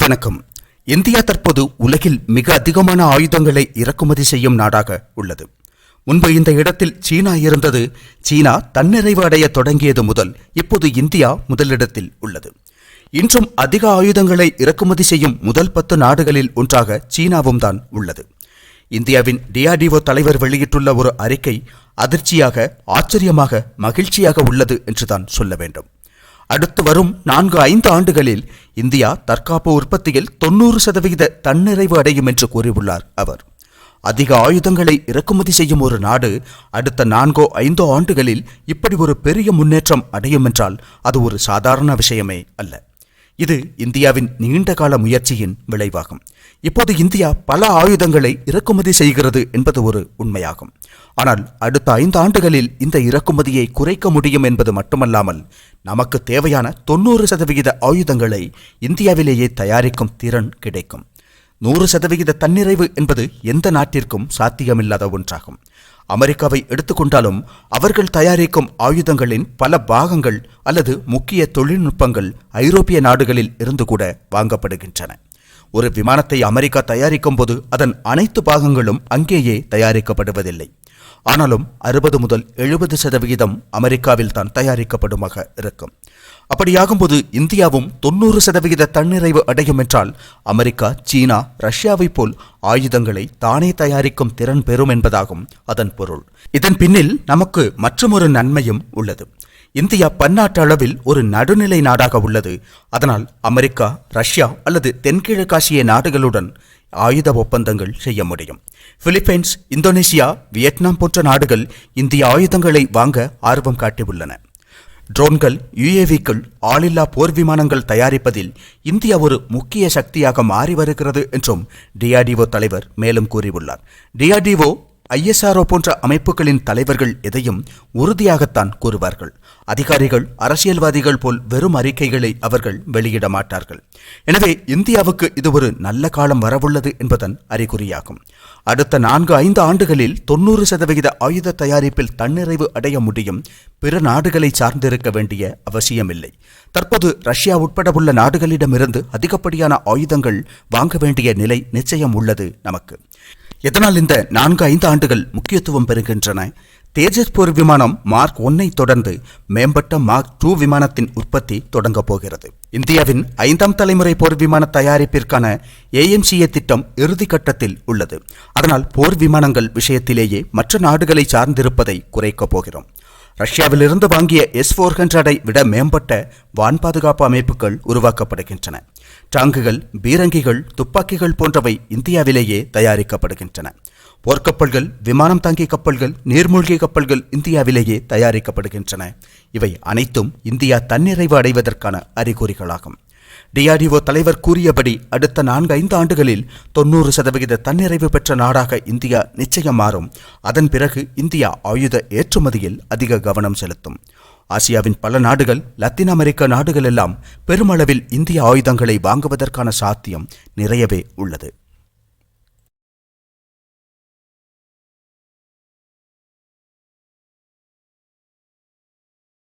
வணக்கம். இந்தியா தற்போது உலகில் மிக அதிகமான ஆயுதங்களை இறக்குமதி செய்யும் நாடாக உள்ளது. முன்பு இந்த இடத்தில் சீனா இருந்தது. சீனா தன்னிறைவு அடைய தொடங்கியது முதல் இப்போது இந்தியா முதலிடத்தில் உள்ளது. இன்றும் அதிக ஆயுதங்களை இறக்குமதி செய்யும் முதல் பத்து நாடுகளில் ஒன்றாக சீனாவும் தான் உள்ளது. இந்தியாவின் டிஆர்டிஓ தலைவர் வெளியிட்டுள்ள ஒரு அறிக்கை அதிர்ச்சியாக ஆச்சரியமாக மகிழ்ச்சியாக உள்ளது என்றுதான் சொல்ல வேண்டும். அடுத்து வரும் நான்கு ஐந்து ஆண்டுகளில் இந்தியா தற்காப்பு உற்பத்தியில் தொண்ணூறு சதவிகித தன்னிறைவு அடையும் என்று கூறியுள்ளார் அவர். அதிக ஆயுதங்களை இறக்குமதி செய்யும் ஒரு நாடு அடுத்த நான்கோ ஐந்தோ ஆண்டுகளில் இப்படி ஒரு பெரிய முன்னேற்றம் அடையும் என்றால் அது ஒரு சாதாரண விஷயமே அல்ல. இது இந்தியாவின் நீண்டகால முயற்சியின் விளைவாகும். இப்போது இந்தியா பல ஆயுதங்களை இறக்குமதி செய்கிறது என்பது ஒரு உண்மையாகும். ஆனால் அடுத்த ஐந்து ஆண்டுகளில் இந்த இறக்குமதியை குறைக்க முடியும் என்பது மட்டுமல்லாமல் நமக்கு தேவையான தொண்ணூறு சதவிகித ஆயுதங்களை இந்தியாவிலேயே தயாரிக்கும் திறன் கிடைக்கும். நூறு சதவிகித தன்னிறைவு என்பது எந்த நாட்டிற்கும் சாத்தியமில்லாத ஒன்றாகும். அமெரிக்காவை எடுத்துக்கொண்டாலும் அவர்கள் தயாரிக்கும் ஆயுதங்களின் பல பாகங்கள் அல்லது முக்கிய தொழில்நுட்பங்கள் ஐரோப்பிய நாடுகளில் இருந்து கூட வாங்கப்படுகின்றன. ஒரு விமானத்தை அமெரிக்கா தயாரிக்கும் போது அதன் அனைத்து பாகங்களும் அங்கேயே தயாரிக்கப்படுவதில்லை. ஆனாலும் அறுபது முதல் எழுபது சதவிகிதம் அமெரிக்காவில் தான் தயாரிக்கப்படுமாக இருக்கும். அப்படியாகும்போது இந்தியாவும் தொண்ணூறு சதவிகித தன்னிறைவு அடையும் என்றால் அமெரிக்கா சீனா ரஷ்யாவை போல் ஆயுதங்களை தானே தயாரிக்கும் திறன் பெறும் என்பதாகும் அதன் பொருள். இதன் பின்னில் நமக்கு மற்றொரு நன்மையும் உள்ளது. இந்தியா பன்னாட்டு அளவில் ஒரு நடுநிலை நாடாக உள்ளது. அதனால் அமெரிக்கா ரஷ்யா அல்லது தென்கிழக்காசிய நாடுகளுடன் ஆயுத ஒப்பந்தங்கள் செய்ய முடியும். பிலிப்பைன்ஸ் இந்தோனேசியா வியட்நாம் போன்ற நாடுகள் இந்திய ஆயுதங்களை வாங்க ஆர்வம் காட்டியுள்ளன. ட்ரோன்கள் யுஏவிக்கள் ஆளில்லா போர் விமானங்கள் தயாரிப்பதில் இந்தியா ஒரு முக்கிய சக்தியாக மாறி வருகிறது என்றும் டிஆர்டிஓ தலைவர் மேலும் கூறியுள்ளார். டிஆர்டிஓ ஐஎஸ்ஆர்ஓ போன்ற அமைப்புகளின் தலைவர்கள் எதையும் உறுதியாகத்தான் கூறுவார்கள். அதிகாரிகள் அரசியல்வாதிகள் போல் வெறும் அறிக்கைகளை அவர்கள் வெளியிட மாட்டார்கள். எனவே இந்தியாவுக்கு இது ஒரு நல்ல காலம் வரவுள்ளது என்பதன் அறிகுறியாகும். அடுத்த நான்கு ஐந்து ஆண்டுகளில் தொண்ணூறு சதவிகித ஆயுத தயாரிப்பில் தன்னிறைவு அடைய முடியும் பிற நாடுகளை சார்ந்திருக்க வேண்டிய அவசியமில்லை. தற்போது ரஷ்யா உட்பட உள்ள நாடுகளிடமிருந்து அதிகப்படியான ஆயுதங்கள் வாங்க வேண்டிய நிலை நிச்சயம் உள்ளது நமக்கு. எதனால் இந்த நான்கு ஐந்து ஆண்டுகள் முக்கியத்துவம் பெறுகின்றன? தேஜஸ் போர் விமானம் மார்க் ஒன்னை தொடர்ந்து மேம்பட்ட மார்க் டூ விமானத்தின் உற்பத்தி தொடங்கப் போகிறது. இந்தியாவின் ஐந்தாம் தலைமுறை போர் விமான தயாரிப்பிற்கான ஏஎம்சிஏ திட்டம் இறுதி கட்டத்தில் உள்ளது. அதனால் போர் விமானங்கள் விஷயத்திலேயே மற்ற நாடுகளை சார்ந்திருப்பதை குறைக்கப் போகிறோம். ரஷ்யாவிலிருந்து வாங்கிய எஸ் ஃபோர் ஹண்ட்ரடை விட மேம்பட்ட வான் பாதுகாப்பு அமைப்புகள் உருவாக்கப்படுகின்றன. டாங்குகள் பீரங்கிகள் துப்பாக்கிகள் போன்றவை இந்தியாவிலேயே தயாரிக்கப்படுகின்றன. போர்க்கப்பல்கள் விமானம் தாங்கி கப்பல்கள் நீர்மூழ்கி கப்பல்கள் இந்தியாவிலேயே தயாரிக்கப்படுகின்றன. இவை அனைத்தும் இந்தியா தன்னிறைவு அடைவதற்கான அறிகுறிகளாகும். டிஆர்டிஓ தலைவர் கூறியபடி அடுத்த நான்கு ஐந்து ஆண்டுகளில் தொண்ணூறு சதவிகித தன்னிறைவு பெற்ற நாடாக இந்தியா நிச்சயம் மாறும். அதன் பிறகு இந்தியா ஆயுத ஏற்றுமதியில் அதிக கவனம் செலுத்தும். ஆசியாவின் பல நாடுகள் லத்தீன் அமெரிக்க நாடுகள் எல்லாம் பெருமளவில் இந்திய ஆயுதங்களை வாங்குவதற்கான சாத்தியம் நிறையவே உள்ளது.